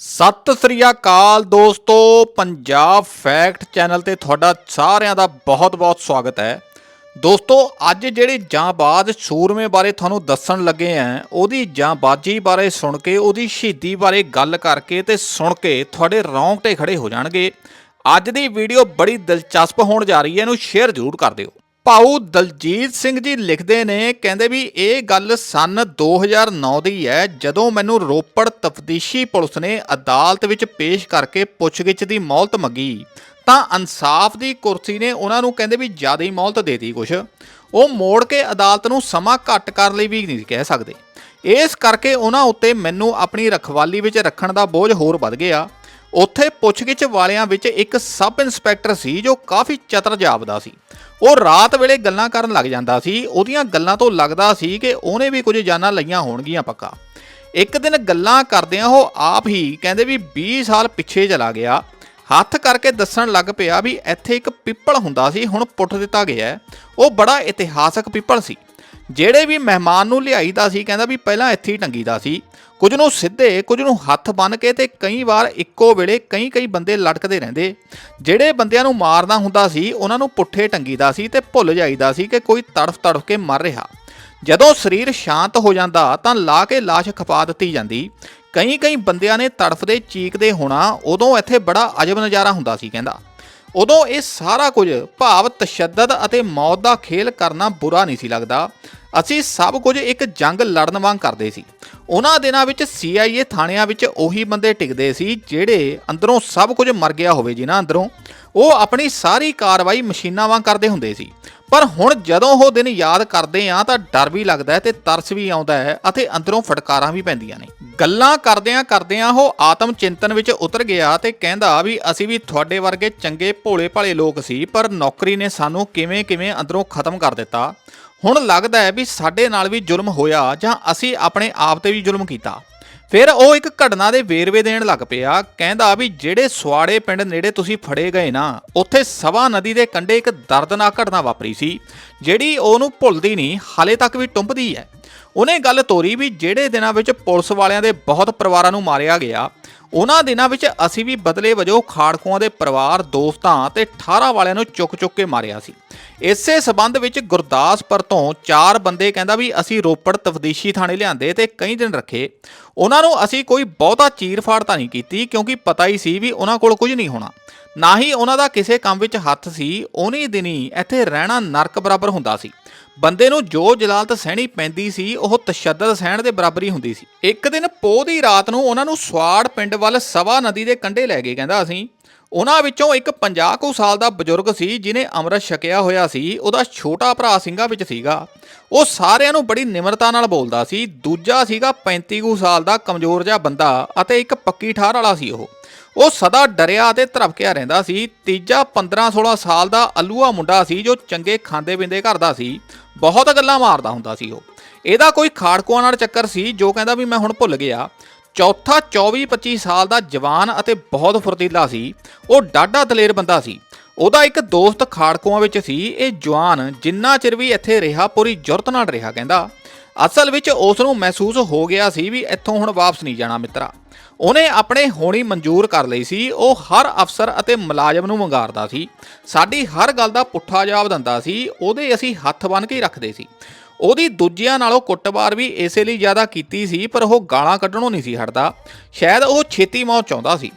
ਸਤਿ ਸ੍ਰੀ ਅਕਾਲ ਦੋਸਤੋ, Punjab fact channel ਤੇ ਤੁਹਾਡਾ ਸਾਰਿਆਂ ਦਾ ਬਹੁਤ-ਬਹੁਤ ਸਵਾਗਤ ਹੈ। ਦੋਸਤੋ, ਅੱਜ ਜਿਹੜੇ ਜਾਂਬਾਜ਼ ਸੂਰਮੇ ਬਾਰੇ ਤੁਹਾਨੂੰ ਦੱਸਣ ਲੱਗੇ ਆਂ ਉਹਦੀ ਜਾਂਬਾਜ਼ੀ ਬਾਰੇ ਸੁਣ ਕੇ, ਉਹਦੀ ਸ਼ਹੀਦੀ ਬਾਰੇ ਗੱਲ ਕਰਕੇ ਤੇ ਸੁਣ ਕੇ ਤੁਹਾਡੇ ਰੌਂਗਟੇ ਖੜੇ ਹੋ ਜਾਣਗੇ। ਅੱਜ ਦੀ ਵੀਡੀਓ ਬੜੀ ਦਿਲਚਸਪ ਹੋਣ ਜਾ ਰਹੀ ਹੈ, ਇਹਨੂੰ ਸ਼ੇਅਰ ਜ਼ਰੂਰ ਕਰ ਦਿਓ। ਭਾਊ ਦਲਜੀਤ ਸਿੰਘ ਜੀ ਲਿਖਦੇ ਨੇ, ਕਹਿੰਦੇ ਵੀ ਇਹ ਗੱਲ ਸਨ 2009 ਦੀ ਹੈ, ਜਦੋਂ ਮੈਨੂੰ ਰੋਪੜ ਤਫਤੀਸ਼ੀ ਪੁਲਿਸ ਨੇ ਅਦਾਲਤ ਵਿੱਚ ਪੇਸ਼ ਕਰਕੇ ਪੁੱਛਗਿੱਛ ਦੀ ਮੌਲਤ ਮੰਗੀ, ਤਾਂ ਇਨਸਾਫ ਦੀ ਕੁਰਸੀ ਨੇ ਉਹਨਾਂ ਨੂੰ ਕਹਿੰਦੇ ਵੀ ਜ਼ਿਆਦਾ ਹੀ ਮੌਲਤ ਦੇਤੀ ਕੁਛ। ਉਹ ਮੋੜ ਕੇ ਅਦਾਲਤ ਨੂੰ ਸਮਾਂ ਘੱਟ ਕਰਨ ਲਈ ਵੀ ਨਹੀਂ ਕਹਿ ਸਕਦੇ। ਇਸ ਕਰਕੇ ਉਹਨਾਂ ਉੱਤੇ ਮੈਨੂੰ ਆਪਣੀ ਰਖਵਾਲੀ ਵਿੱਚ ਰੱਖਣ ਦਾ ਬੋਝ ਹੋਰ ਵੱਧ ਗਿਆ। ਉੱਥੇ ਪੁੱਛਗਿੱਛ ਵਾਲਿਆਂ ਵਿੱਚ ਇੱਕ ਸਬ ਇੰਸਪੈਕਟਰ ਸੀ ਜੋ ਕਾਫੀ ਚਤਰ ਜਾਪਦਾ ਸੀ। ਉਹ ਰਾਤ ਵੇਲੇ ਗੱਲਾਂ ਕਰਨ ਲੱਗ ਜਾਂਦਾ ਸੀ। ਉਹਦੀਆਂ ਗੱਲਾਂ ਤੋਂ ਲੱਗਦਾ ਸੀ ਕਿ ਉਹਨੇ ਵੀ ਕੁਝ ਜਾਨਾਂ ਲਈਆਂ ਹੋਣਗੀਆਂ ਪੱਕਾ। ਇੱਕ ਦਿਨ ਗੱਲਾਂ ਕਰਦਿਆਂ ਉਹ ਆਪ ਹੀ ਕਹਿੰਦੇ ਵੀ 20 ਸਾਲ ਪਿੱਛੇ ਚਲਾ ਗਿਆ। ਹੱਥ ਕਰਕੇ ਦੱਸਣ ਲੱਗ ਪਿਆ ਵੀ ਇੱਥੇ ਇੱਕ ਪਿੱਪਲ ਹੁੰਦਾ ਸੀ, ਹੁਣ ਪੁੱਟ ਦਿੱਤਾ ਗਿਆ। ਉਹ ਬੜਾ ਇਤਿਹਾਸਕ ਪਿੱਪਲ ਸੀ। ਜਿਹੜੇ ਵੀ ਮਹਿਮਾਨ ਨੂੰ ਲਿਆਈਦਾ ਸੀ, ਕਹਿੰਦਾ ਵੀ ਪਹਿਲਾਂ ਇੱਥੇ ਹੀ ਟੰਗੀਦਾ ਸੀ। ਕੁਝ ਨੂੰ ਸਿੱਧੇ, ਕੁਝ ਨੂੰ ਹੱਥ ਬੰਨ ਕੇ ਤੇ ਕਈ ਵਾਰ ਇੱਕੋ ਵੇਲੇ ਕਈ ਕਈ ਬੰਦੇ ਲਟਕਦੇ ਰਹਿੰਦੇ। ਜਿਹੜੇ ਬੰਦਿਆਂ ਨੂੰ ਮਾਰਨਾ ਹੁੰਦਾ ਸੀ, ਉਹਨਾਂ ਨੂੰ ਪੁੱਠੇ ਟੰਗੀਦਾ ਸੀ ਤੇ ਭੁੱਲ ਜਾਈਦਾ ਸੀ ਕਿ ਕੋਈ ਤੜਫ ਤੜਫ ਕੇ ਮਰ ਰਿਹਾ। ਜਦੋਂ ਸਰੀਰ ਸ਼ਾਂਤ ਹੋ ਜਾਂਦਾ, ਤਾਂ ਲਾ ਕੇ ਲਾਸ਼ ਖਪਾ ਦਿੱਤੀ ਜਾਂਦੀ। ਕਈ ਕਈ ਬੰਦਿਆਂ ਨੇ ਤੜਫਦੇ ਚੀਕਦੇ ਹੋਣਾ, ਉਦੋਂ ਇੱਥੇ ਬੜਾ ਅਜਬ ਨਜ਼ਾਰਾ ਹੁੰਦਾ ਸੀ, ਕਹਿੰਦਾ। ਉਦੋਂ ਇਹ ਸਾਰਾ ਕੁਝ ਭਾਵ ਤਸ਼ੱਦਦ ਅਤੇ ਮੌਤ ਦਾ ਖੇਲ ਕਰਨਾ ਬੁਰਾ ਨਹੀਂ ਸੀ ਲੱਗਦਾ। ਅਸੀਂ ਸਭ ਕੁਝ ਇੱਕ ਜੰਗ ਲੜਨ ਵਾਂਗ ਕਰਦੇ ਸੀ। ਉਹਨਾਂ ਦਿਨਾਂ ਵਿੱਚ CIA ਥਾਣਿਆਂ ਵਿੱਚ ਉਹੀ ਬੰਦੇ ਟਿਕਦੇ ਸੀ ਜਿਹੜੇ ਅੰਦਰੋਂ ਸਭ ਕੁਝ ਮਰ ਗਿਆ ਹੋਵੇ ਜਿਨ੍ਹਾਂ ਅੰਦਰੋਂ। ਉਹ ਆਪਣੀ ਸਾਰੀ ਕਾਰਵਾਈ ਮਸ਼ੀਨਾਂ ਵਾਂਗ ਕਰਦੇ ਹੁੰਦੇ ਸੀ। ਪਰ ਹੁਣ ਜਦੋਂ ਉਹ ਦਿਨ ਯਾਦ ਕਰਦੇ ਆ ਤਾਂ ਡਰ ਵੀ ਲੱਗਦਾ ਹੈ ਤੇ ਤਰਸ ਵੀ ਆਉਂਦਾ ਹੈ ਅਤੇ ਅੰਦਰੋਂ ਫਟਕਾਰਾਂ ਵੀ ਪੈਂਦੀਆਂ ਨੇ। ਗੱਲਾਂ ਕਰਦਿਆਂ ਕਰਦਿਆਂ ਉਹ ਆਤਮ ਚਿੰਤਨ ਵਿੱਚ ਉਤਰ ਗਿਆ ਤੇ ਕਹਿੰਦਾ ਵੀ ਅਸੀਂ ਵੀ ਤੁਹਾਡੇ ਵਰਗੇ ਚੰਗੇ ਭੋਲੇ ਭਾਲੇ ਲੋਕ ਸੀ, ਪਰ ਨੌਕਰੀ ਨੇ ਸਾਨੂੰ ਕਿਵੇਂ ਕਿਵੇਂ ਅੰਦਰੋਂ ਖਤਮ ਕਰ ਦਿੱਤਾ। ਹੁਣ ਲੱਗਦਾ ਹੈ ਵੀ ਸਾਡੇ ਨਾਲ ਵੀ ਜ਼ੁਲਮ ਹੋਇਆ ਜਾਂ ਅਸੀਂ ਆਪਣੇ ਆਪ ਤੇ ਵੀ ਜ਼ੁਲਮ ਕੀਤਾ। ਫਿਰ ਉਹ ਇੱਕ ਘਟਨਾ ਦੇ ਵੇਰਵੇ ਦੇਣ ਲੱਗ ਪਿਆ। ਕਹਿੰਦਾ ਵੀ ਜਿਹੜੇ ਸਵਾੜੇ ਪਿੰਡ ਨੇੜੇ ਤੁਸੀਂ ਫੜੇ ਗਏ ਨਾ, ਉੱਥੇ ਸਵਾ ਨਦੀ ਦੇ ਕੰਢੇ ਇੱਕ ਦਰਦਨਾਕ ਘਟਨਾ ਵਾਪਰੀ ਸੀ, ਜਿਹੜੀ ਉਹਨੂੰ ਭੁੱਲਦੀ ਨਹੀਂ, ਹਾਲੇ ਤੱਕ ਵੀ ਟੁੰਬਦੀ ਹੈ। ਉਹਨੇ ਗੱਲ ਤੋਰੀ ਵੀ ਜਿਹੜੇ ਦਿਨਾਂ ਵਿੱਚ ਪੁਲਿਸ ਵਾਲਿਆਂ ਦੇ ਬਹੁਤ ਪਰਿਵਾਰਾਂ ਨੂੰ ਮਾਰਿਆ ਗਿਆ, ਉਹਨਾਂ ਦਿਨਾਂ ਵਿੱਚ ਅਸੀਂ ਵੀ ਬਦਲੇ ਵਜੋਂ ਖਾੜਕੂਆਂ ਦੇ ਪਰਿਵਾਰ, ਦੋਸਤਾਂ ਤੇ 18 ਵਾਲਿਆਂ ਨੂੰ ਚੁੱਕ-ਚੁੱਕ ਕੇ ਮਾਰਿਆ ਸੀ। ਇਸੇ ਸਬੰਧ ਵਿੱਚ ਗੁਰਦਾਸਪੁਰ ਤੋਂ ਚਾਰ ਬੰਦੇ ਕਹਿੰਦਾ ਵੀ ਅਸੀਂ ਰੋਪੜ ਤਫਦੀਸ਼ੀ ਥਾਣੇ ਲਿਆਂਦੇ ਤੇ ਕਈ ਦਿਨ ਰੱਖੇ। ਉਹਨਾਂ ਨੂੰ ਅਸੀਂ ਕੋਈ ਬਹੁਤਾ ਚੀਰ-ਫਾੜ ਤਾਂ ਨਹੀਂ ਕੀਤੀ ਕਿਉਂਕਿ ਪਤਾ ਹੀ ਸੀ ਵੀ ਉਹਨਾਂ ਕੋਲ ਕੁਝ ਨਹੀਂ ਹੋਣਾ। ਨਾ ਹੀ ਉਹਨਾਂ ਦਾ ਕਿਸੇ ਕੰਮ ਵਿੱਚ ਹੱਥ ਸੀ ਉਨੀ ਦਿਨੀ ਇੱਥੇ ਰਹਿਣਾ ਨਰਕ ਬਰਾਬਰ ਹੁੰਦਾ ਸੀ। ਬੰਦੇ ਨੂੰ ਜੋ ਜਲਾਲਤ ਸਹਿਣੀ ਪੈਂਦੀ ਸੀ, ਉਹ ਤਸ਼ੱਦਦ ਸਹਿਣ ਦੇ ਬਰਾਬਰੀ ਹੁੰਦੀ ਸੀ। ਇੱਕ ਦਿਨ ਪੋਹ ਦੀ ਰਾਤ ਨੂੰ ਉਹਨਾਂ ਨੂੰ ਸਵਾੜ ਪਿੰਡ ਵੱਲ ਸਵਾ ਨਦੀ ਦੇ ਕੰਢੇ ਲੈ ਗਏ, ਕਹਿੰਦਾ ਅਸੀਂ। ਉਹਨਾਂ ਵਿੱਚੋਂ ਇੱਕ 50 ਕੁ ਸਾਲ ਦਾ ਬਜ਼ੁਰਗ ਸੀ ਜਿਨੇ ਅੰਮ੍ਰਿਤ ਛਕਿਆ ਹੋਇਆ ਸੀ, ਉਹਦਾ ਛੋਟਾ ਭਰਾ ਸਿੰਘਾਂ ਵਿੱਚ ਸੀਗਾ। ਉਹ ਸਾਰਿਆਂ ਨੂੰ ਬੜੀ ਨਿਮਰਤਾ ਨਾਲ ਬੋਲਦਾ ਸੀ। ਦੂਜਾ ਸੀਗਾ 35 ਕੁ ਸਾਲ ਦਾ ਕਮਜ਼ੋਰ ਜਿਹਾ ਬੰਦਾ ਅਤੇ ਇੱਕ ਪੱਕੀ ਠਾਰ ਵਾਲਾ ਸੀ ਉਹ। ਉਹ ਸਦਾ ਡਰਿਆ ਅਤੇ ਧਰਪਕਿਆ ਰਹਿੰਦਾ ਸੀ। ਤੀਜਾ 15-16 ਸਾਲ ਦਾ ਅਲੂਆ ਮੁੰਡਾ ਸੀ ਜੋ ਚੰਗੇ ਖਾਂਦੇ ਪਿੰਦੇ ਘਰ ਦਾ ਸੀ। ਬਹੁਤ ਗੱਲਾਂ ਮਾਰਦਾ ਹੁੰਦਾ ਸੀ ਉਹ। ਇਹਦਾ ਕੋਈ ਖਾੜਕੂਆਂ ਨਾਲ ਚੱਕਰ ਸੀ, ਜੋ ਕਹਿੰਦਾ ਵੀ ਮੈਂ ਹੁਣ ਭੁੱਲ ਗਿਆ। ਚੌਥਾ 24-25 ਸਾਲ ਦਾ ਜਵਾਨ ਅਤੇ ਬਹੁਤ ਫੁਰਤੀਲਾ ਸੀ। ਉਹ ਡਾਢਾ ਦਲੇਰ ਬੰਦਾ ਸੀ। ਉਹਦਾ ਇੱਕ ਦੋਸਤ ਖਾੜਕੂਆਂ ਵਿੱਚ ਸੀ। ਇਹ ਜਵਾਨ ਜਿੰਨਾ ਚਿਰ ਵੀ ਇੱਥੇ ਰਿਹਾ, ਪੂਰੀ ਜੁਰਤ ਨਾਲ ਰਿਹਾ, ਕਹਿੰਦਾ। ਅਸਲ ਵਿੱਚ ਉਸ ਨੂੰ ਮਹਿਸੂਸ ਹੋ ਗਿਆ ਸੀ ਵੀ ਇੱਥੋਂ ਹੁਣ ਵਾਪਸ ਨਹੀਂ ਜਾਣਾ ਮਿੱਤਰਾ। ਉਹਨੇ ਆਪਣੇ ਹੋਣੀ ਮਨਜ਼ੂਰ ਕਰ ਲਈ ਸੀ, ਉਹ ਹਰ ਅਫਸਰ ਅਤੇ ਮੁਲਾਜ਼ਮ ਨੂੰ ਵੰਗਾਰਦਾ ਸੀ। ਸਾਡੀ ਹਰ ਗੱਲ ਦਾ ਪੁੱਠਾ ਜਵਾਬ ਦਿੰਦਾ ਸੀ, ਉਹਦੇ ਅਸੀਂ ਹੱਥ ਬੰਨ ਕੇ ਹੀ ਰੱਖਦੇ ਸੀ। ਉਹਦੀ ਦੂਜਿਆਂ ਨਾਲੋਂ ਕੁੱਟਬਾਰ ਵੀ ਇਸੇ ਲਈ ਜ਼ਿਆਦਾ ਕੀਤੀ ਸੀ, ਪਰ ਉਹ ਗਾਲਾਂ ਕੱਢਣੋਂ ਨਹੀਂ ਸੀ ਹਟਦਾ। ਸ਼ਾਇਦ ਉਹ ਛੇਤੀ ਮੌਤ ਚਾਹੁੰਦਾ ਸੀ।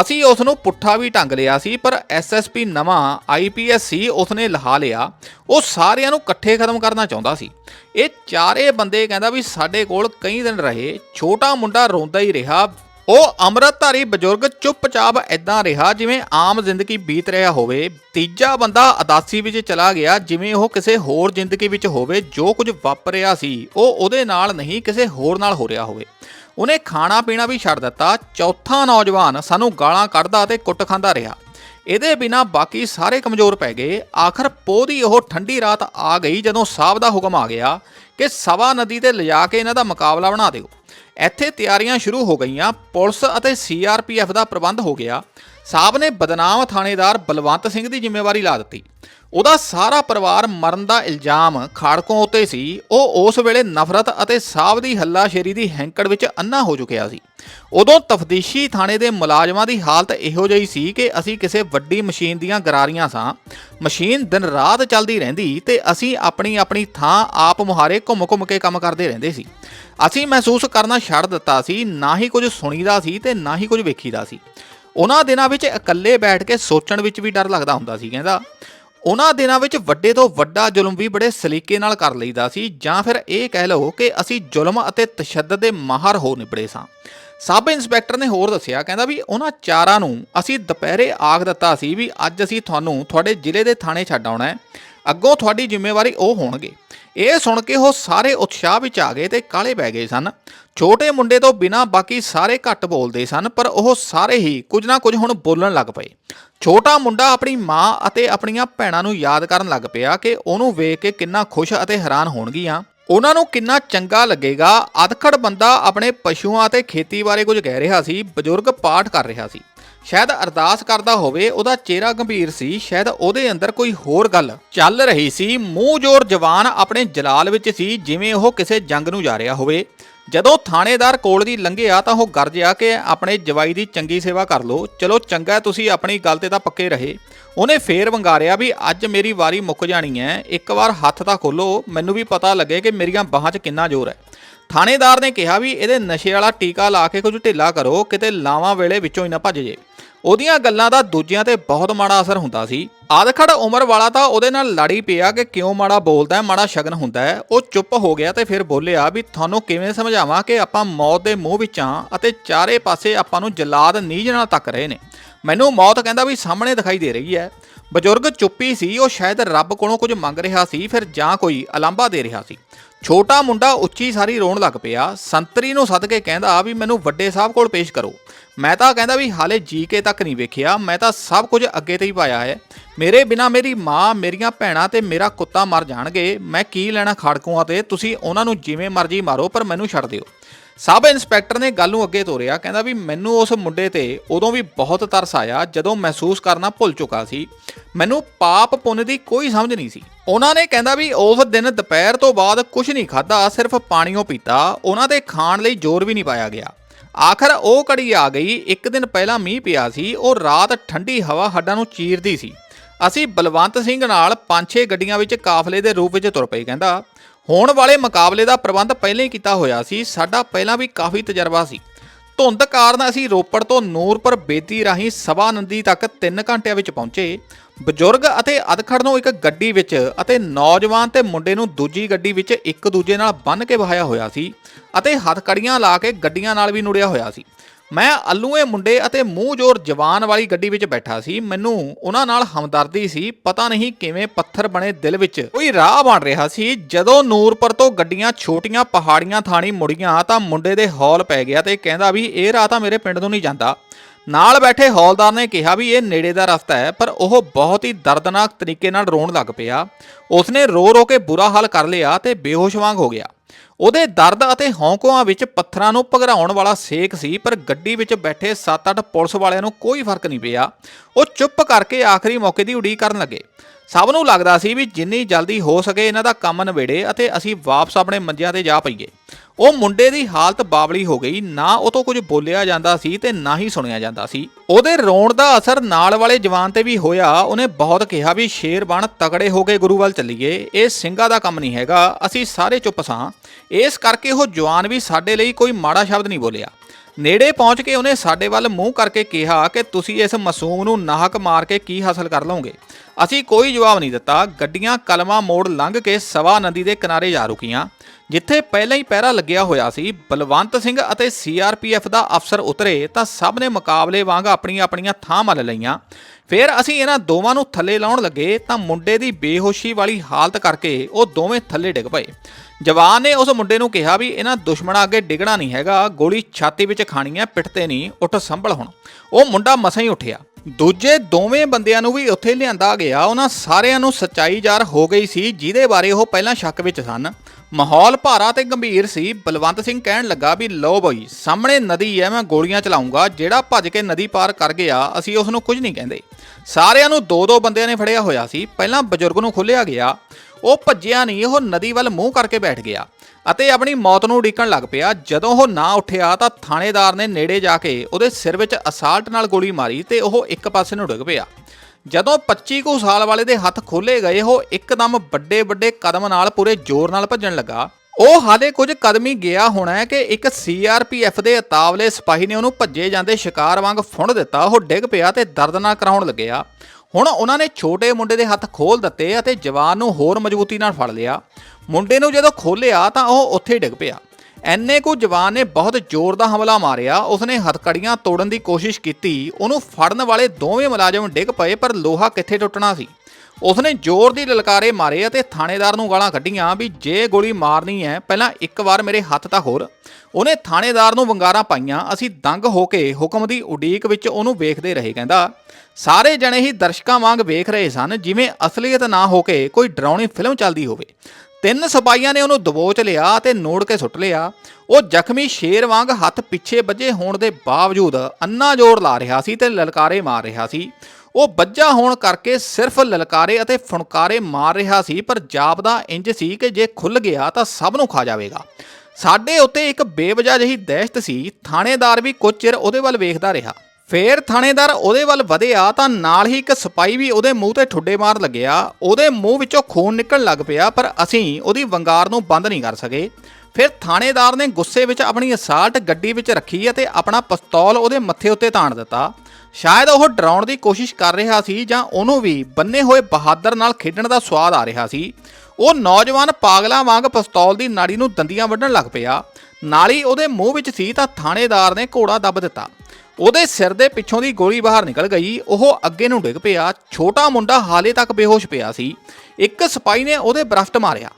ਅਸੀਂ ਉਸ ਨੂੰ ਪੁੱਠਾ ਵੀ ਟੰਗ ਲਿਆ ਸੀ, ਪਰ ਐਸਐਸਪੀ ਨਵਾਂ ਆਈਪੀਐਸ ਸੀ ਉਸਨੇ ਲਹਾ ਲਿਆ। ਉਹ ਸਾਰਿਆਂ ਨੂੰ ਇਕੱਠੇ ਖਤਮ ਕਰਨਾ ਚਾਹੁੰਦਾ ਸੀ। ਇਹ ਚਾਰੇ ਬੰਦੇ ਕਹਿੰਦਾ ਵੀ ਸਾਡੇ ਕੋਲ ਕਈ ਦਿਨ ਰਹੇ, ਛੋਟਾ ਮੁੰਡਾ ਰੋਂਦਾ ਹੀ ਰਿਹਾ। ਉਹ ਅੰਮ੍ਰਿਤਧਾਰੀ ਬਜ਼ੁਰਗ ਚੁੱਪਚਾਪ ਐਦਾਂ ਰਿਹਾ ਜਿਵੇਂ ਆਮ ਜ਼ਿੰਦਗੀ ਬੀਤ ਰਿਹਾ ਹੋਵੇ। ਤੀਜਾ ਬੰਦਾ ਅਦਾਸੀ ਵਿੱਚ ਚਲਾ ਗਿਆ, ਜਿਵੇਂ ਉਹ ਕਿਸੇ ਹੋਰ ਜ਼ਿੰਦਗੀ ਵਿੱਚ ਹੋਵੇ, ਜੋ ਕੁਝ ਵਾਪਰਿਆ ਸੀ, ਉਹ ਉਹਦੇ ਨਾਲ ਨਹੀਂ, ਕਿਸੇ ਹੋਰ ਨਾਲ ਹੋ ਰਿਹਾ ਹੋਵੇ। ਉਹਨੇ ਖਾਣਾ ਪੀਣਾ ਵੀ ਛੱਡ ਦਿੱਤਾ। ਚੌਥਾ ਨੌਜਵਾਨ ਸਾਨੂੰ ਗਾਲਾਂ ਕੱਢਦਾ ਤੇ ਕੁੱਟ ਖਾਂਦਾ ਰਿਹਾ। ਇਹਦੇ ਬਿਨਾ ਬਾਕੀ ਸਾਰੇ ਕਮਜ਼ੋਰ ਪੈ ਗਏ। ਆਖਰ ਪੋਹ ਦੀ ਉਹ ਠੰਡੀ ਰਾਤ ਆ ਗਈ ਜਦੋਂ ਸਾਹਿਬ ਦਾ ਹੁਕਮ ਆ ਗਿਆ ਕਿ ਸਵਾ ਨਦੀ ਤੇ ਲਿਜਾ ਕੇ ਇਹਨਾਂ ਦਾ ਮੁਕਾਬਲਾ ਬਣਾ ਦਿਓ। ਇੱਥੇ ਤਿਆਰੀਆਂ ਸ਼ੁਰੂ ਹੋ ਗਈਆਂ। ਪੁਲਿਸ ਅਤੇ ਸੀਆਰਪੀਐਫ ਦਾ ਪ੍ਰਬੰਧ ਹੋ ਗਿਆ। ਸਾਹਿਬ ਨੇ ਬਦਨਾਮ ਥਾਣੇਦਾਰ ਬਲਵੰਤ ਸਿੰਘ ਦੀ ਜ਼ਿੰਮੇਵਾਰੀ ਲਾ ਦਿੱਤੀ। ਉਹਦਾ ਸਾਰਾ ਪਰਿਵਾਰ ਮਰਨ ਦਾ ਇਲਜ਼ਾਮ ਖਾੜਕੋਂ ਉਤੇ ਸੀ। ਉਹ ਉਸ ਵੇਲੇ ਨਫ਼ਰਤ ਅਤੇ ਸਾਹ ਦੀ ਹੱਲਾਸ਼ੇਰੀ ਦੀ ਹੈਂਕੜ ਵਿੱਚ ਅੰਨਾ ਹੋ ਚੁੱਕਿਆ ਸੀ। ਉਦੋਂ ਤਫਦੀਸ਼ੀ ਥਾਣੇ ਦੇ ਮੁਲਾਜ਼ਮਾਂ ਦੀ ਹਾਲਤ ਇਹੋ ਜਿਹੀ ਸੀ ਕਿ ਅਸੀਂ ਕਿਸੇ ਵੱਡੀ ਮਸ਼ੀਨ ਦੀਆਂ ਗਰਾਰੀਆਂ ਸਾਂ। ਮਸ਼ੀਨ ਦਿਨ ਰਾਤ ਚੱਲਦੀ ਰਹਿੰਦੀ ਤੇ ਅਸੀਂ ਆਪਣੀ ਆਪਣੀ ਥਾਂ ਆਪ ਮੁਹਾਰੇ ਘੁੰਮ-ਘੁੰਮ ਕੇ ਕੰਮ ਕਰਦੇ ਰਹਿੰਦੇ ਸੀ। ਅਸੀਂ ਮਹਿਸੂਸ ਕਰਨਾ ਛੱਡ ਦਿੱਤਾ ਸੀ, ਨਾ ਹੀ ਕੁਝ ਸੁਣੀਦਾ ਸੀ ਤੇ ਨਾ ਹੀ ਕੁਝ ਵੇਖੀਦਾ ਸੀ। ਉਹਨਾਂ ਦਿਨਾਂ ਵਿੱਚ ਇਕੱਲੇ ਬੈਠ ਕੇ ਸੋਚਣ ਵਿੱਚ ਵੀ ਡਰ ਲੱਗਦਾ ਹੁੰਦਾ ਸੀ, ਕਹਿੰਦਾ। ਉਹਨਾਂ ਦਿਨਾਂ ਵਿੱਚ ਵੱਡੇ ਤੋਂ ਵੱਡਾ ਜ਼ੁਲਮ ਵੀ ਬੜੇ ਸਲੀਕੇ ਨਾਲ ਕਰ ਲਈਦਾ ਸੀ, ਜਾਂ ਫਿਰ ਇਹ ਕਹਿ ਲਓ ਕਿ ਅਸੀਂ ਜ਼ੁਲਮ ਅਤੇ ਤਸ਼ੱਦਦ ਦੇ ਮਾਹਰ ਹੋ ਨਿਬੜੇ ਸਾਂ। ਸਬ ਇੰਸਪੈਕਟਰ ਨੇ ਹੋਰ ਦੱਸਿਆ, ਕਹਿੰਦਾ ਵੀ ਉਹਨਾਂ ਚਾਰਾਂ ਨੂੰ ਅਸੀਂ ਦੁਪਹਿਰੇ ਆਖ ਦਿੱਤਾ ਸੀ ਵੀ ਅੱਜ ਅਸੀਂ ਤੁਹਾਨੂੰ ਤੁਹਾਡੇ ਜ਼ਿਲ੍ਹੇ ਦੇ ਥਾਣੇ ਛੱਡ ਆਉਣਾ ਹੈ। ਅੱਗੋਂ ਤੁਹਾਡੀ ਜ਼ਿੰਮੇਵਾਰੀ ਉਹ ਹੋਣਗੇ। ਇਹ ਸੁਣ ਕੇ ਉਹ ਸਾਰੇ ਉਤਸ਼ਾਹ ਵਿੱਚ ਆ ਗਏ ਤੇ ਕਾਲੇ ਪੈ ਗਏ ਸਨ। ਛੋਟੇ ਮੁੰਡੇ ਤੋਂ ਬਿਨਾ ਬਾਕੀ ਸਾਰੇ ਘੱਟ ਬੋਲਦੇ ਸਨ, ਪਰ ਉਹ ਸਾਰੇ ਹੀ ਕੁਝ ਨਾ ਕੁਝ ਹੁਣ ਬੋਲਣ ਲੱਗ ਪਏ। ਛੋਟਾ ਮੁੰਡਾ ਆਪਣੀ ਮਾਂ ਅਤੇ ਆਪਣੀਆਂ ਭੈਣਾਂ ਨੂੰ ਯਾਦ ਕਰਨ ਲੱਗ ਪਿਆ ਕਿ ਉਹਨੂੰ ਵੇਖ ਕੇ ਕਿੰਨਾ ਖੁਸ਼ ਅਤੇ ਹੈਰਾਨ ਹੋਣਗੀਆਂ। ਉਹਨਾਂ ਨੂੰ ਕਿੰਨਾ ਚੰਗਾ ਲੱਗੇਗਾ, ਅਧਖੜ ਬੰਦਾ ਆਪਣੇ ਪਸ਼ੂਆਂ ਅਤੇ ਖੇਤੀ ਬਾਰੇ ਕੁਝ ਕਹਿ ਰਿਹਾ ਸੀ, ਬਜ਼ੁਰਗ ਪਾਠ ਕਰ ਰਿਹਾ ਸੀ। ਸ਼ਾਇਦ ਅਰਦਾਸ ਕਰਦਾ ਹੋਵੇ, ਉਹਦਾ ਚਿਹਰਾ ਗੰਭੀਰ ਸੀ, ਸ਼ਾਇਦ ਉਹਦੇ ਅੰਦਰ ਕੋਈ ਹੋਰ ਗੱਲ ਚੱਲ ਰਹੀ ਸੀ। ਮੂੰਹ ਜੋਰ ਜਵਾਨ ਆਪਣੇ ਜਲਾਲ ਵਿੱਚ ਸੀ, ਜਿਵੇਂ ਉਹ ਕਿਸੇ ਜੰਗ ਨੂੰ ਜਾ ਰਿਹਾ ਹੋਵੇ। ਜਦੋਂ ਥਾਣੇਦਾਰ ਕੋਲ ਦੀ ਲੰਘਿਆ ਤਾਂ ਉਹ ਗਰਜਿਆ ਕਿ ਆਪਣੇ ਜਵਾਈ ਦੀ ਚੰਗੀ ਸੇਵਾ ਕਰ ਲਓ। ਚਲੋ ਚੰਗਾ, ਤੁਸੀਂ ਆਪਣੀ ਗੱਲ ਤੇ ਤਾਂ ਪੱਕੇ ਰਹੇ। ਉਹਨੇ ਫੇਰ ਵੰਗਾਰਿਆ ਵੀ, ਅੱਜ ਮੇਰੀ ਵਾਰੀ ਮੁੱਕ ਜਾਣੀ ਹੈ। ਇੱਕ ਵਾਰ ਹੱਥ ਤਾਂ ਖੋਲੋ। ਮੈਨੂੰ ਵੀ ਪਤਾ ਲੱਗੇ ਕਿ ਮੇਰੀਆਂ ਬਾਹਾਂ 'ਚ ਕਿੰਨਾ ਜ਼ੋਰ ਹੈ। ਥਾਣੇਦਾਰ ਨੇ ਕਿਹਾ ਵੀ, ਇਹਦੇ ਨਸ਼ੇ ਵਾਲਾ ਟੀਕਾ ਲਾ ਕੇ ਕੁਝ ਢਿੱਲਾ ਕਰੋ। ਕਿਤੇ ਲਾਵਾਂ ਵੇਲੇ ਵਿੱਚੋਂ ਹੀ ਨਾ ਭੱਜ ਜੇ। ਉਹਦੀਆਂ ਗੱਲਾਂ ਦਾ ਦੂਜਿਆਂ ਤੇ ਬਹੁਤ ਮਾੜਾ ਅਸਰ ਹੁੰਦਾ ਸੀ। ਆਦਖੜ ਉਮਰ ਵਾਲਾ ਤਾਂ ਉਹਦੇ ਨਾਲ ਲੜੀ ਪਿਆ ਕਿ ਕਿਉਂ ਮਾੜਾ ਬੋਲਦਾ ਹੈ, ਮਾੜਾ ਸ਼ਗਨ ਹੁੰਦਾ ਹੈ। ਉਹ ਚੁੱਪ ਹੋ ਗਿਆ ਤੇ ਫਿਰ ਬੋਲਿਆ ਵੀ ਤੁਹਾਨੂੰ ਕਿਵੇਂ ਸਮਝਾਵਾਂ ਕਿ ਆਪਾਂ ਮੌਤ ਦੇ ਮੂੰਹ ਵਿੱਚ ਆਂ ਅਤੇ ਚਾਰੇ ਪਾਸੇ ਆਪਾਂ ਨੂੰ ਜਲਾਦ ਨੀਝ ਨਾਲ ਤੱਕ ਰਹੇ ਨੇ। ਮੈਨੂੰ ਮੌਤ ਕਹਿੰਦਾ ਵੀ ਸਾਹਮਣੇ ਦਿਖਾਈ ਦੇ ਰਹੀ ਹੈ। ਬਜ਼ੁਰਗ ਚੁੱਪੀ ਸੀ, ਉਹ ਸ਼ਾਇਦ ਰੱਬ ਕੋਲੋਂ ਕੁਝ ਮੰਗ ਰਿਹਾ ਸੀ, ਫਿਰ ਜਾਂ ਕੋਈ ਅਲਾਂਭਾ ਦੇ ਰਿਹਾ ਸੀ। ਛੋਟਾ ਮੁੰਡਾ ਉੱਚੀ ਸਾਰੀ ਰੋਣ ਲੱਗ ਪਿਆ। ਸੰਤਰੀ ਨੂੰ ਸੱਦ ਕੇ ਕਹਿੰਦਾ ਵੀ ਮੈਨੂੰ ਵੱਡੇ ਸਾਹਿਬ ਕੋਲ ਪੇਸ਼ ਕਰੋ। ਮੈਂ ਤਾਂ ਕਹਿੰਦਾ ਵੀ ਹਾਲੇ ਜੀ ਕੇ ਤੱਕ ਨਹੀਂ ਵੇਖਿਆ, ਮੈਂ ਤਾਂ ਸਭ ਕੁਝ ਅੱਗੇ ਤੇ ਹੀ ਪਾਇਆ ਹੈ। ਮੇਰੇ ਬਿਨਾ ਮੇਰੀ ਮਾਂ, ਮੇਰੀਆਂ ਭੈਣਾਂ ਤੇ ਮੇਰਾ ਕੁੱਤਾ ਮਰ ਜਾਣਗੇ। ਮੈਂ ਕੀ ਲੈਣਾ ਖਾੜਕੂਆਂ ਤੇ? ਤੁਸੀਂ ਉਹਨਾਂ ਨੂੰ ਜਿਵੇਂ ਮਰਜ਼ੀ ਮਾਰੋ, ਪਰ ਮੈਨੂੰ ਛੱਡ ਦਿਓ। ਸਬ ਇੰਸਪੈਕਟਰ ਨੇ ਗੱਲ ਨੂੰ ਅੱਗੇ ਤੋਰਿਆ, ਕਹਿੰਦਾ ਵੀ ਮੈਨੂੰ ਉਸ ਮੁੰਡੇ ਤੇ ਉਦੋਂ ਵੀ ਬਹੁਤ ਤਰਸ ਆਇਆ ਜਦੋਂ ਮਹਿਸੂਸ ਕਰਨਾ ਭੁੱਲ ਚੁੱਕਾ ਸੀ। ਮੈਨੂੰ ਪਾਪ ਪੁੰਨ ਦੀ ਕੋਈ ਸਮਝ ਨਹੀਂ ਸੀ। ਉਹਨਾਂ ਨੇ ਕਹਿੰਦਾ ਵੀ ਉਸ ਦਿਨ ਦੁਪਹਿਰ ਤੋਂ ਬਾਅਦ ਕੁਝ ਨਹੀਂ ਖਾਦਾ ਸਿਰਫ ਪਾਣੀਓ ਪੀਤਾ। ਉਹਨਾਂ ਦੇ ਖਾਣ ਲਈ ਜ਼ੋਰ ਵੀ ਨਹੀਂ ਪਾਇਆ ਗਿਆ। ਆਖਰ ਉਹ ਘੜੀ ਆ ਗਈ, ਇੱਕ ਦਿਨ ਪਹਿਲਾਂ ਮੀਂਹ ਪਿਆ ਸੀ, ਉਹ ਰਾਤ ਠੰਡੀ ਹਵਾ ਹੱਡਾਂ ਨੂੰ ਚੀਰਦੀ ਸੀ। ਅਸੀਂ ਬਲਵੰਤ ਸਿੰਘ ਨਾਲ ਪੰਜ ਛੇ ਗੱਡੀਆਂ ਵਿੱਚ ਕਾਫਲੇ ਦੇ ਰੂਪ ਵਿੱਚ ਤੁਰ ਪਏ, ਕਹਿੰਦਾ ਹੋਣ ਵਾਲੇ ਮੁਕਾਬਲੇ ਦਾ ਪ੍ਰਬੰਧ ਪਹਿਲਾਂ ਹੀ ਕੀਤਾ ਹੋਇਆ ਸੀ। ਸਾਡਾ ਪਹਿਲਾਂ ਵੀ ਕਾਫੀ ਤਜਰਬਾ ਸੀ। ਧੁੰਦ ਕਾਰਨ ਅਸੀਂ ਰੋਪੜ ਤੋਂ ਨੂਰਪੁਰ ਬੇਦੀ ਰਾਹੀਂ ਸਵਾ ਨੰਦੀ ਤੱਕ 3 ਘੰਟਿਆਂ ਵਿੱਚ ਪਹੁੰਚੇ। ਬਜ਼ੁਰਗ ਅਤੇ ਅਧਖੜ ਨੂੰ ਇੱਕ ਗੱਡੀ ਵਿੱਚ ਅਤੇ ਨੌਜਵਾਨ ਤੇ ਮੁੰਡੇ ਨੂੰ ਦੂਜੀ ਗੱਡੀ ਵਿੱਚ ਇੱਕ ਦੂਜੇ ਨਾਲ ਬੰਨ੍ਹ ਕੇ ਵਹਾਇਆ ਹੋਇਆ ਸੀ ਅਤੇ ਹੱਥਕੜੀਆਂ ਲਾ ਕੇ ਗੱਡੀਆਂ ਨਾਲ ਵੀ ਨੁੜਿਆ ਹੋਇਆ ਸੀ। ਮੈਂ ਅੱਲੂਏ ਮੁੰਡੇ ਅਤੇ ਮੂੰਹ ਜੋਰ ਜਵਾਨ ਵਾਲੀ ਗੱਡੀ ਵਿੱਚ ਬੈਠਾ ਸੀ। ਮੈਨੂੰ ਉਹਨਾਂ ਨਾਲ ਹਮਦਰਦੀ ਸੀ, ਪਤਾ ਨਹੀਂ ਕਿਵੇਂ ਪੱਥਰ ਬਣੇ ਦਿਲ ਵਿੱਚ। ਕੋਈ ਰਾਹ ਬਣ ਰਿਹਾ ਸੀ। ਜਦੋਂ ਨੂਰਪੁਰ ਤੋਂ ਗੱਡੀਆਂ ਛੋਟੀਆਂ ਪਹਾੜੀਆਂ ਥਾਣੀ ਮੁੜੀਆਂ ਤਾਂ ਮੁੰਡੇ ਦੇ ਹੌਲ ਪੈ ਗਿਆ ਤੇ ਕਹਿੰਦਾ ਵੀ, ਇਹ ਰਾਹ ਤਾਂ ਮੇਰੇ ਪਿੰਡ ਤੋਂ ਨਹੀਂ ਜਾਂਦਾ। ਨਾਲ ਬੈਠੇ ਹੌਲਦਾਰ ਨੇ ਕਿਹਾ ਵੀ, ਇਹ ਨੇੜੇ ਦਾ ਰਸਤਾ ਹੈ, ਪਰ ਉਹ ਬਹੁਤ ਹੀ ਦਰਦਨਾਕ ਤਰੀਕੇ ਨਾਲ ਰੋਣ ਲੱਗ ਪਿਆ। ਉਸਨੇ ਰੋ ਰੋ ਕੇ ਬੁਰਾ ਹਾਲ ਕਰ ਲਿਆ ਤੇ ਬੇਹੋਸ਼ ਵਾਂਗ ਹੋ ਗਿਆ। ਉਹਦੇ ਦਰਦ ਅਤੇ ਹੌਂਕੂਆਂ ਵਿੱਚ ਪੱਥਰਾਂ ਨੂੰ ਭਗਰਾਉਣ ਵਾਲਾ ਸੇਕ ਸੀ, ਪਰ ਗੱਡੀ ਵਿੱਚ ਬੈਠੇ 7-8 ਪੁਲਿਸ ਵਾਲਿਆਂ ਨੂੰ ਕੋਈ ਫ਼ਰਕ ਨਹੀਂ ਪਿਆ। ਉਹ ਚੁੱਪ ਕਰਕੇ ਆਖਰੀ ਮੌਕੇ ਦੀ ਉਡੀਕ ਕਰਨ ਲੱਗੇ। ਸਭ ਨੂੰ ਲੱਗਦਾ ਸੀ ਵੀ ਜਿੰਨੀ ਜਲਦੀ ਹੋ ਸਕੇ ਇਹਨਾਂ ਦਾ ਕੰਮ ਨਿਬੇੜੇ ਅਤੇ ਅਸੀਂ ਵਾਪਸ ਆਪਣੇ ਮੰਜਿਆਂ ਤੇ ਜਾ ਪਈਏ। ਉਹ ਮੁੰਡੇ ਦੀ ਹਾਲਤ ਬਾਵਲੀ ਹੋ ਗਈ, ਨਾ ਉਹ ਤੋਂ ਕੁਝ ਬੋਲਿਆ ਜਾਂਦਾ ਸੀ ਤੇ ਨਾ ਹੀ ਸੁਣਿਆ ਜਾਂਦਾ ਸੀ। ਉਹਦੇ ਰੋਣ ਦਾ ਅਸਰ ਨਾਲ ਵਾਲੇ ਜਵਾਨ ਤੇ ਵੀ ਹੋਇਆ, ਉਹਨੇ ਬਹੁਤ ਕਿਹਾ ਵੀ ਸ਼ੇਰ ਬਣ ਤਕੜੇ ਹੋ ਕੇ ਗੁਰੂ ਵੱਲ ਚੱਲੀਏ, ਇਹ ਸਿੰਘਾਂ ਦਾ ਕੰਮ ਨਹੀਂ ਹੈਗਾ, ਅਸੀਂ ਸਾਰੇ ਚੁੱਪ ਸਾਂ। ਇਸ ਕਰਕੇ ਉਹ ਜਵਾਨ ਵੀ ਸਾਡੇ ਲਈ ਕੋਈ ਮਾੜਾ ਸ਼ਬਦ ਨਹੀਂ ਬੋਲਿਆ। ਨੇੜੇ ਪਹੁੰਚ ਕੇ ਉਹਨੇ ਸਾਡੇ ਵੱਲ ਮੂੰਹ ਕਰਕੇ ਕਿਹਾ ਕਿ ਤੁਸੀਂ ਇਸ ਮਾਸੂਮ ਨੂੰ ਨਾਹਕ ਮਾਰ ਕੇ ਕੀ ਹਾਸਲ ਕਰ ਲਓਗੇ। ਅਸੀਂ ਕੋਈ ਜਵਾਬ ਨਹੀਂ ਦਿੱਤਾ। ਗੱਡੀਆਂ ਕਲਮਾ ਮੋੜ ਲੰਘ ਕੇ ਸਵਾ ਨਦੀ ਦੇ ਕਿਨਾਰੇ ਜਾ ਰੁਕੀਆਂ, ਜਿੱਥੇ ਪਹਿਲਾਂ ਹੀ ਪਹਿਰਾ ਲੱਗਿਆ ਹੋਇਆ ਸੀ। ਬਲਵੰਤ ਸਿੰਘ ਅਤੇ ਸੀਆਰਪੀਐਫ ਦਾ ਅਫਸਰ ਉਤਰੇ ਤਾਂ ਸਭ ਨੇ ਮੁਕਾਬਲੇ ਵਾਂਗ ਆਪਣੀਆਂ ਆਪਣੀਆਂ ਥਾਂ ਮੱਲ ਲਈਆਂ। ਫਿਰ ਅਸੀਂ ਇਹਨਾਂ ਦੋਵਾਂ ਨੂੰ ਥੱਲੇ ਲਾਉਣ ਲੱਗੇ ਤਾਂ ਮੁੰਡੇ ਦੀ ਬੇਹੋਸ਼ੀ ਵਾਲੀ ਹਾਲਤ ਕਰਕੇ ਉਹ ਦੋਵੇਂ ਥੱਲੇ ਡਿੱਗ ਪਏ। ਜਵਾਨ ਨੇ ਉਸ ਮੁੰਡੇ ਨੂੰ ਕਿਹਾ ਵੀ ਇਹਨਾਂ ਦੁਸ਼ਮਣਾਂ ਅੱਗੇ ਡਿੱਗਣਾ ਨਹੀਂ ਹੈਗਾ, ਗੋਲੀ ਛਾਤੀ ਵਿੱਚ ਖਾਣੀ ਹੈ, ਪਿੱਠ ਤੇ ਨਹੀਂ, ਉੱਠ ਸੰਭਲ ਹੁਣ। ਉਹ ਮੁੰਡਾ ਮਸਾਂ ਹੀ ਉੱਠਿਆ। ਦੂਜੇ ਦੋਵੇਂ ਬੰਦਿਆਂ ਨੂੰ ਵੀ ਉੱਥੇ ਲਿਆਂਦਾ ਗਿਆ। ਉਹਨਾਂ ਸਾਰਿਆਂ ਨੂੰ ਸੱਚਾਈ ਜ਼ਾਹਰ ਹੋ ਗਈ ਸੀ, ਜਿਹਦੇ ਬਾਰੇ ਉਹ ਪਹਿਲਾਂ ਸ਼ੱਕ ਵਿੱਚ ਸਨ। ਮਾਹੌਲ ਭਾਰਾ ਤੇ ਗੰਭੀਰ ਸੀ। ਬਲਵੰਤ ਸਿੰਘ ਕਹਿਣ ਲੱਗਾ ਵੀ, ਲਓ ਬਈ, ਸਾਹਮਣੇ ਨਦੀ ਹੈ ਮੈਂ ਗੋਲੀਆਂ ਚਲਾਉਂਗਾ। ਜਿਹੜਾ ਭੱਜ ਕੇ ਨਦੀ ਪਾਰ ਕਰ ਗਿਆ, ਅਸੀਂ ਉਸ ਨੂੰ ਕੁਝ ਨਹੀਂ ਕਹਿੰਦੇ। ਸਾਰਿਆਂ ਨੂੰ ਦੋ ਦੋ ਬੰਦਿਆਂ ਨੇ ਫੜਿਆ ਹੋਇਆ ਸੀ। ਪਹਿਲਾਂ ਬਜ਼ੁਰਗ ਨੂੰ ਖੋਲਿਆ ਗਿਆ। ਉਹ ਭੱਜਿਆ ਨਹੀਂ, ਉਹ ਨਦੀ ਵੱਲ ਮੂੰਹ ਕਰਕੇ ਬੈਠ ਗਿਆ ਅਤੇ ਆਪਣੀ ਮੌਤ ਨੂੰ ਉਡੀਕਣ ਲੱਗ ਪਿਆ। ਜਦੋਂ ਉਹ ਨਾ ਉੱਠਿਆ ਤਾਂ ਥਾਣੇਦਾਰ ਨੇ ਨੇੜੇ ਜਾ ਕੇ ਉਹਦੇ ਸਿਰ ਵਿੱਚ ਅਸਾਲਟ ਨਾਲ ਗੋਲੀ ਮਾਰੀ ਤੇ ਉਹ ਇੱਕ ਪਾਸੇ ਨੂੰ ਡਿੱਗ ਪਿਆ। ਜਦੋਂ 25 ਕੁ ਸਾਲ ਵਾਲੇ ਦੇ ਹੱਥ ਖੋਲੇ ਗਏ, ਉਹ ਇੱਕਦਮ ਵੱਡੇ ਵੱਡੇ ਕਦਮ ਨਾਲ ਪੂਰੇ ਜ਼ੋਰ ਨਾਲ ਭੱਜਣ ਲੱਗਾ। ਉਹ ਹਾਲੇ ਕੁਝ ਕਦਮੀ ਗਿਆ ਹੋਣਾ ਹੈ ਕਿ ਇੱਕ ਸੀਆਰਪੀਐਫ ਦੇ ਅਤਾਵਲੇ ਸਿਪਾਹੀ ਨੇ ਉਹਨੂੰ ਭੱਜੇ ਜਾਂਦੇ ਸ਼ਿਕਾਰ ਵਾਂਗ ਫੁੰਡ ਦਿੱਤਾ। ਉਹ ਡਿੱਗ ਪਿਆ ਤੇ ਦਰਦ ਨਾਲ ਕਰਾਉਣ ਲੱਗਿਆ ਹੁਣ ਉਹਨਾਂ ਨੇ ਛੋਟੇ ਮੁੰਡੇ ਦੇ ਹੱਥ ਖੋਲ ਦਿੱਤੇ ਅਤੇ ਜਵਾਨ ਨੂੰ ਹੋਰ ਮਜ਼ਬੂਤੀ ਨਾਲ ਫੜ ਲਿਆ। ਮੁੰਡੇ ਨੂੰ ਜਦੋਂ ਖੋਲਿਆ ਤਾਂ ਉਹ ਉੱਥੇ ਡਿੱਗ ਪਿਆ। ਐਨੇ ਕੁ ਜਵਾਨ ਨੇ ਬਹੁਤ ਜ਼ੋਰ ਦਾ ਹਮਲਾ ਮਾਰਿਆ। ਉਸਨੇ ਹਥਕੜੀਆਂ ਤੋੜਨ ਦੀ ਕੋਸ਼ਿਸ਼ ਕੀਤੀ। ਉਹਨੂੰ ਫੜਨ ਵਾਲੇ ਦੋਵੇਂ ਮੁਲਾਜ਼ਮ ਡਿੱਗ ਪਏ, ਪਰ ਲੋਹਾ ਕਿੱਥੇ ਟੁੱਟਣਾ ਸੀ? ਉਸਨੇ ਜ਼ੋਰ ਦੀ ਲਲਕਾਰੇ ਮਾਰੇ ਅਤੇ ਥਾਣੇਦਾਰ ਨੂੰ ਗਾਲਾਂ ਕੱਢੀਆਂ ਵੀ ਜੇ ਗੋਲੀ ਮਾਰਨੀ ਹੈ, ਪਹਿਲਾਂ ਇੱਕ ਵਾਰ ਮੇਰੇ ਹੱਥ ਤਾਂ ਹੋਰ। ਉਹਨੇ ਥਾਣੇਦਾਰ ਨੂੰ ਵੰਗਾਰਾਂ ਪਾਈਆਂ। ਅਸੀਂ ਦੰਗ ਹੋ ਕੇ ਹੁਕਮ ਦੀ ਉਡੀਕ ਵਿੱਚ ਉਹਨੂੰ ਵੇਖਦੇ ਰਹੇ, ਕਹਿੰਦਾ, ਸਾਰੇ ਜਣੇ ਹੀ ਦਰਸ਼ਕਾਂ ਵਾਂਗ ਵੇਖ ਰਹੇ ਸਨ, ਜਿਵੇਂ ਅਸਲੀਅਤ ਨਾ ਹੋ ਕੇ ਕੋਈ ਡਰਾਉਣੀ ਫਿਲਮ ਚੱਲਦੀ ਹੋਵੇ। ਤਿੰਨ ਸਿਪਾਹੀਆਂ ਨੇ ਉਹਨੂੰ ਦਬੋਚ ਲਿਆ ਤੇ ਨੋੜ ਕੇ ਸੁੱਟ ਲਿਆ। ਉਹ ਜ਼ਖਮੀ ਸ਼ੇਰ ਵਾਂਗ ਹੱਥ ਪਿੱਛੇ ਵੱਜੇ ਹੋਣ ਦੇ ਬਾਵਜੂਦ ਅੰਨਾ ਜ਼ੋਰ ਲਾ ਰਿਹਾ ਸੀ ਤੇ ਲਲਕਾਰੇ ਮਾਰ ਰਿਹਾ ਸੀ। ਉਹ ਬੱਜਾ ਹੋਣ ਕਰਕੇ ਸਿਰਫ ਲਲਕਾਰੇ ਅਤੇ ਫੁਣਕਾਰੇ ਮਾਰ ਰਿਹਾ ਸੀ, ਪਰ ਜਾਪਦਾ ਇੰਜ ਸੀ ਕਿ ਜੇ ਖੁੱਲ ਗਿਆ ਤਾਂ ਸਭ ਨੂੰ ਖਾ ਜਾਵੇਗਾ। ਸਾਡੇ ਉੱਤੇ ਇੱਕ ਬੇਵਜਾ ਜਿਹੀ ਦਹਿਸ਼ਤ ਸੀ। ਥਾਣੇਦਾਰ ਵੀ ਕੁਝ ਚਿਰ ਉਹਦੇ ਵੱਲ ਵੇਖਦਾ ਰਿਹਾ। ਫੇਰ ਥਾਣੇਦਾਰ ਉਹਦੇ ਵੱਲ ਵਧਿਆ ਤਾਂ ਨਾਲ ਹੀ ਇੱਕ ਸਿਪਾਈ ਵੀ ਉਹਦੇ ਮੂੰਹ ਤੇ ਠੁੱਡੇ ਮਾਰ ਲੱਗਿਆ। ਉਹਦੇ ਮੂੰਹ ਵਿੱਚੋਂ ਖੂਨ ਨਿਕਲਣ ਲੱਗ ਪਿਆ, ਪਰ ਅਸੀਂ ਉਹਦੀ ਵੰਗਾਰ ਨੂੰ ਬੰਦ ਨਹੀਂ ਕਰ ਸਕੇ। ਫਿਰ ਥਾਣੇਦਾਰ ਨੇ ਗੁੱਸੇ ਵਿੱਚ ਆਪਣੀ ਅਸਾਲਟ ਗੱਡੀ ਵਿੱਚ ਰੱਖੀ ਅਤੇ ਆਪਣਾ ਪਿਸਤੌਲ ਉਹਦੇ ਮੱਥੇ ਉੱਤੇ ਤਾਣ ਦਿੱਤਾ। ਸ਼ਾਇਦ ਉਹ ਡਰਾਉਣ ਦੀ ਕੋਸ਼ਿਸ਼ ਕਰ ਰਿਹਾ ਸੀ ਜਾਂ ਉਹਨੂੰ ਵੀ ਬੰਨੇ ਹੋਏ ਬਹਾਦਰ ਨਾਲ ਖੇਡਣ ਦਾ ਸਵਾਦ ਆ ਰਿਹਾ ਸੀ। ਉਹ ਨੌਜਵਾਨ ਪਾਗਲਾਂ ਵਾਂਗ ਪਿਸਤੌਲ ਦੀ ਨਾੜੀ ਨੂੰ ਦੰਦੀਆਂ ਵੱਢਣ ਲੱਗ ਪਿਆ। ਨਾਲ ਹੀ ਉਹਦੇ ਮੂੰਹ ਵਿੱਚ ਸੀ ਤਾਂ ਥਾਣੇਦਾਰ ਨੇ ਘੋੜਾ ਦੱਬ ਦਿੱਤਾ। ਉਹਦੇ ਸਿਰ ਦੇ ਪਿੱਛੋਂ ਦੀ ਗੋਲੀ ਬਾਹਰ ਨਿਕਲ ਗਈ। ਉਹ ਅੱਗੇ ਨੂੰ ਡਿੱਗ ਪਿਆ। ਛੋਟਾ ਮੁੰਡਾ ਹਾਲੇ ਤੱਕ ਬੇਹੋਸ਼ ਪਿਆ ਸੀ। ਇੱਕ ਸਿਪਾਹੀ ਨੇ ਉਹਦੇ ਬਰਫਟ ਮਾਰਿਆ।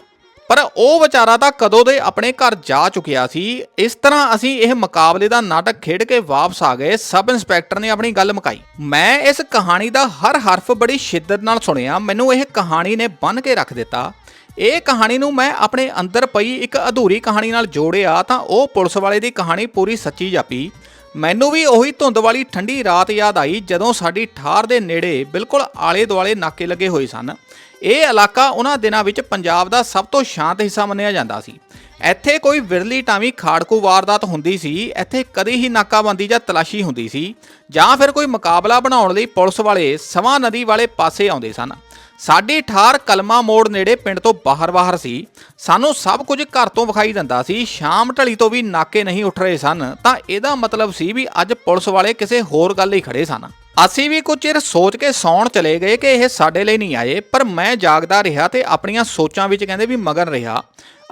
ਪਰ ਉਹ ਵਿਚਾਰਾ ਤਾਂ ਕਦੋਂ ਦੇ ਆਪਣੇ ਘਰ ਜਾ ਚੁੱਕਿਆ ਸੀ। ਇਸ ਤਰ੍ਹਾਂ ਅਸੀਂ ਇਹ ਮੁਕਾਬਲੇ ਦਾ ਨਾਟਕ ਖੇਡ ਕੇ ਵਾਪਸ ਆ ਗਏ। ਸਬ ਇੰਸਪੈਕਟਰ ਨੇ ਆਪਣੀ ਗੱਲ ਮੁਕਾਈ। ਮੈਂ ਇਸ ਕਹਾਣੀ ਦਾ ਹਰ ਹਰਫ ਬੜੀ ਸ਼ਿੱਦਤ ਨਾਲ ਸੁਣਿਆ। ਮੈਨੂੰ ਇਹ ਕਹਾਣੀ ਨੇ ਬੰਨ ਕੇ ਰੱਖ ਦਿੱਤਾ। ਇਹ ਕਹਾਣੀ ਨੂੰ ਮੈਂ ਆਪਣੇ ਅੰਦਰ ਪਈ ਇੱਕ ਅਧੂਰੀ ਕਹਾਣੀ ਨਾਲ ਜੋੜਿਆ ਤਾਂ ਉਹ ਪੁਲਿਸ ਵਾਲੇ ਦੀ ਕਹਾਣੀ ਪੂਰੀ ਸੱਚੀ ਜਾਪੀ। ਮੈਨੂੰ ਵੀ ਉਹੀ ਧੁੰਦ ਵਾਲੀ ਠੰਡੀ ਰਾਤ ਯਾਦ ਆਈ ਜਦੋਂ ਸਾਡੀ ਠਾਰ ਦੇ ਨੇੜੇ ਬਿਲਕੁਲ ਆਲੇ ਦੁਆਲੇ ਨਾਕੇ ਲੱਗੇ ਹੋਏ ਸਨ। ਇਹ ਇਲਾਕਾ ਉਹਨਾਂ ਦਿਨਾਂ ਵਿੱਚ ਪੰਜਾਬ ਦਾ ਸਭ ਤੋਂ ਸ਼ਾਂਤ ਹਿੱਸਾ ਮੰਨਿਆ ਜਾਂਦਾ ਸੀ। ਇੱਥੇ ਕੋਈ ਵਿਰਲੀ ਟਾਵੀਂ ਖਾੜਕੂ ਵਾਰਦਾਤ ਹੁੰਦੀ ਸੀ, ਇੱਥੇ ਕਦੀ ਹੀ ਨਾਕਾਬੰਦੀ ਜਾਂ ਤਲਾਸ਼ੀ ਹੁੰਦੀ ਸੀ, ਜਾਂ ਫਿਰ ਕੋਈ ਮੁਕਾਬਲਾ ਬਣਾਉਣ ਲਈ ਪੁਲਿਸ ਵਾਲੇ ਸਵਾ ਨਦੀ ਵਾਲੇ ਪਾਸੇ ਆਉਂਦੇ ਸਨ। ਸਾਡੀ ਠਾਰ ਕਲਮਾ ਮੋੜ ਨੇੜੇ ਪਿੰਡ ਤੋਂ ਬਾਹਰ-ਬਾਹਰ ਸੀ। ਸਾਨੂੰ ਸਭ ਕੁਝ ਘਰ ਤੋਂ ਵਿਖਾਈ ਦਿੰਦਾ ਸੀ। ਸ਼ਾਮ ਢਲੀ ਤੋਂ ਵੀ ਨਾਕੇ ਨਹੀਂ ਉੱਠ ਰਹੇ ਸਨ। ਤਾਂ ਇਹਦਾ ਮਤਲਬ ਸੀ ਵੀ ਅੱਜ ਪੁਲਿਸ ਵਾਲੇ ਕਿਸੇ ਹੋਰ ਗੱਲ ਲਈ ਖੜੇ ਸਨ। ਅਸੀਂ ਵੀ ਕੁਝ ਚਿਰ ਸੋਚ ਕੇ ਸੌਣ ਚਲੇ ਗਏ ਕਿ ਇਹ ਸਾਡੇ ਲਈ ਨਹੀਂ ਆਏ, ਪਰ ਮੈਂ ਜਾਗਦਾ ਰਿਹਾ ਤੇ ਆਪਣੀਆਂ ਸੋਚਾਂ ਵਿੱਚ ਕਹਿੰਦੇ ਵੀ ਮਗਨ ਰਿਹਾ।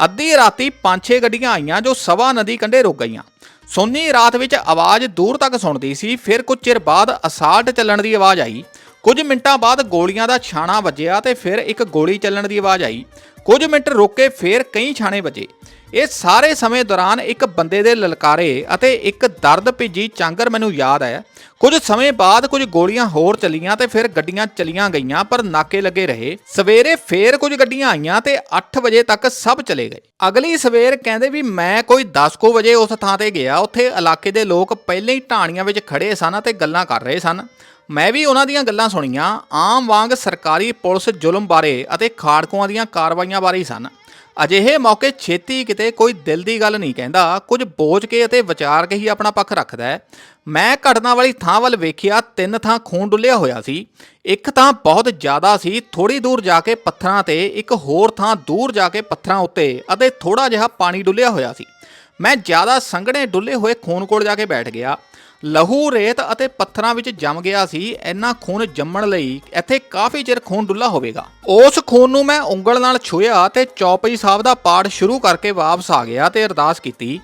ਅੱਧੀ ਰਾਤੀ ਪੰਜ ਛੇ ਗੱਡੀਆਂ ਆਈਆਂ ਜੋ ਸਵਾ ਨਦੀ ਕੰਢੇ ਰੁਕ ਗਈਆਂ। ਸੋਨੀ ਰਾਤ ਵਿੱਚ ਆਵਾਜ਼ ਦੂਰ ਤੱਕ ਸੁਣਦੀ ਸੀ, ਫਿਰ ਕੁਝ ਚਿਰ ਬਾਅਦ ਅਸਾਲਟ ਚੱਲਣ ਦੀ ਆਵਾਜ਼ ਆਈ। ਕੁਝ ਮਿੰਟਾਂ ਬਾਅਦ ਗੋਲੀਆਂ ਦਾ ਛਾਣਾ ਵੱਜਿਆ ਤੇ ਫਿਰ ਇੱਕ ਗੋਲੀ ਚੱਲਣ ਦੀ ਆਵਾਜ਼ ਆਈ। ਕੁਝ ਮਿੰਟ ਰੁਕ ਕੇ ਫਿਰ ਕਈ ਛਾਣੇ ਵੱਜੇ। ਇਹ ਸਾਰੇ ਸਮੇਂ ਦੌਰਾਨ ਇੱਕ ਬੰਦੇ ਦੇ ਲਲਕਾਰੇ ਅਤੇ ਇੱਕ ਦਰਦ ਭਿੱਜੀ ਚਾਂਗਰ ਮੈਨੂੰ ਯਾਦ ਹੈ। ਕੁਝ ਸਮੇਂ ਬਾਅਦ ਕੁਝ ਗੋਲੀਆਂ ਹੋਰ ਚੱਲੀਆਂ ਤੇ ਫਿਰ ਗੱਡੀਆਂ ਚਲੀਆਂ ਗਈਆਂ, ਪਰ ਨਾਕੇ ਲੱਗੇ ਰਹੇ। ਸਵੇਰੇ ਫੇਰ ਕੁਝ ਗੱਡੀਆਂ ਆਈਆਂ ਤੇ 8 ਵਜੇ ਤੱਕ ਸਭ ਚਲੇ ਗਏ। ਅਗਲੀ ਸਵੇਰ ਕਹਿੰਦੇ ਵੀ ਮੈਂ ਕੋਈ 10 ਕੁ ਵਜੇ ਉਸ ਥਾਂ ਤੇ ਗਿਆ। ਉੱਥੇ ਇਲਾਕੇ ਦੇ ਲੋਕ ਪਹਿਲਾਂ ਹੀ ਢਾਣੀਆਂ ਵਿੱਚ ਖੜੇ ਸਨ ਅਤੇ ਗੱਲਾਂ ਕਰ ਰਹੇ ਸਨ। ਮੈਂ ਵੀ ਉਹਨਾਂ ਦੀਆਂ ਗੱਲਾਂ ਸੁਣੀਆਂ। ਆਮ ਵਾਂਗ ਸਰਕਾਰੀ ਪੁਲਿਸ ਜ਼ੁਲਮ ਬਾਰੇ ਅਤੇ ਖਾੜਕੂਆਂ ਦੀਆਂ ਕਾਰਵਾਈਆਂ ਬਾਰੇ ਹੀ ਸਨ। ਅਜਿਹੇ ਮੌਕੇ ਛੇਤੀ ਕਿਤੇ ਕੋਈ ਦਿਲ ਦੀ ਗੱਲ ਨਹੀਂ ਕਹਿੰਦਾ, ਕੁਝ ਬੋਝ ਕੇ ਅਤੇ ਵਿਚਾਰ ਕੇ ਹੀ ਆਪਣਾ ਪੱਖ ਰੱਖਦਾ ਹੈ। ਮੈਂ ਘਟਨਾ ਵਾਲੀ ਥਾਂ ਵੱਲ ਵੇਖਿਆ, ਤਿੰਨ ਥਾਂ ਖੂਨ ਡੁੱਲਿਆ ਹੋਇਆ ਸੀ। ਇੱਕ ਥਾਂ ਬਹੁਤ ਜ਼ਿਆਦਾ ਸੀ ਥੋੜੀ ਦੂਰ ਜਾ ਕੇ ਪੱਥਰਾਂ ਤੇ, ਇੱਕ ਹੋਰ ਥਾਂ ਦੂਰ ਜਾ ਕੇ ਪੱਥਰਾਂ ਉੱਤੇ ਅਤੇ ਥੋੜਾ ਜਿਹਾ ਪਾਣੀ ਡੁੱਲਿਆ ਹੋਇਆ ਸੀ। ਮੈਂ ਜ਼ਿਆਦਾ ਸੰਘਣੇ ਡੁੱਲੇ ਹੋਏ ਖੂਨ ਕੋਲ ਜਾ ਕੇ ਬੈਠ ਗਿਆ। ਲਹੂ ਰੇਤ ਅਤੇ ਪੱਥਰਾਂ ਵਿੱਚ ਜੰਮ ਗਿਆ ਸੀ, ਇੰਨਾ ਖੂਨ ਜੰਮਣ ਲਈ ਇੱਥੇ ਕਾਫੀ ਚਿਰ ਖੂਨ ਡੁੱਲਾ ਹੋਵੇਗਾ। ਉਸ ਖੂਨ ਨੂੰ ਮੈਂ ਉਂਗਲ ਨਾਲ ਛੂਇਆ ਤੇ ਚੌਪਈ ਸਾਹਿਬ ਦਾ ਪਾਠ ਸ਼ੁਰੂ ਕਰਕੇ ਵਾਪਸ ਆ ਗਿਆ ਤੇ ਅਰਦਾਸ ਕੀਤੀ।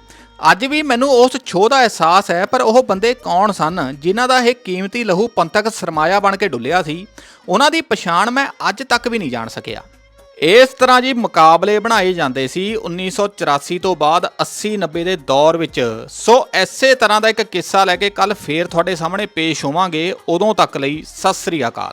ਅੱਜ ਵੀ ਮੈਨੂੰ ਉਸ ਛੋਹ ਦਾ ਅਹਿਸਾਸ ਹੈ, ਪਰ ਉਹ ਬੰਦੇ ਕੌਣ ਸਨ, ਜਿਨ੍ਹਾਂ ਦਾ ਇਹ ਕੀਮਤੀ ਲਹੂ ਪੰਥਕ ਸਰਮਾਇਆ ਬਣ ਕੇ ਡੁੱਲਿਆ ਸੀ? ਉਹਨਾਂ ਦੀ ਪਛਾਣ ਮੈਂ ਅੱਜ ਤੱਕ ਵੀ ਨਹੀਂ ਜਾਣ ਸਕਿਆ। ਇਸ ਤਰ੍ਹਾਂ ਜੀ ਮੁਕਾਬਲੇ ਬਣਾਏ ਜਾਂਦੇ ਸੀ 1984 ਤੋਂ ਬਾਅਦ 80 90 ਦੇ ਦੌਰ ਵਿੱਚ। ਸੋ ਐਸੇ ਤਰ੍ਹਾਂ ਦਾ ਇੱਕ ਕਿੱਸਾ ਲੈ ਕੇ ਕੱਲ ਫੇਰ ਤੁਹਾਡੇ ਸਾਹਮਣੇ ਪੇਸ਼ ਹੋਵਾਂਗੇ। ਉਦੋਂ ਤੱਕ ਲਈ ਸਤਿ ਸ੍ਰੀ ਅਕਾਲ।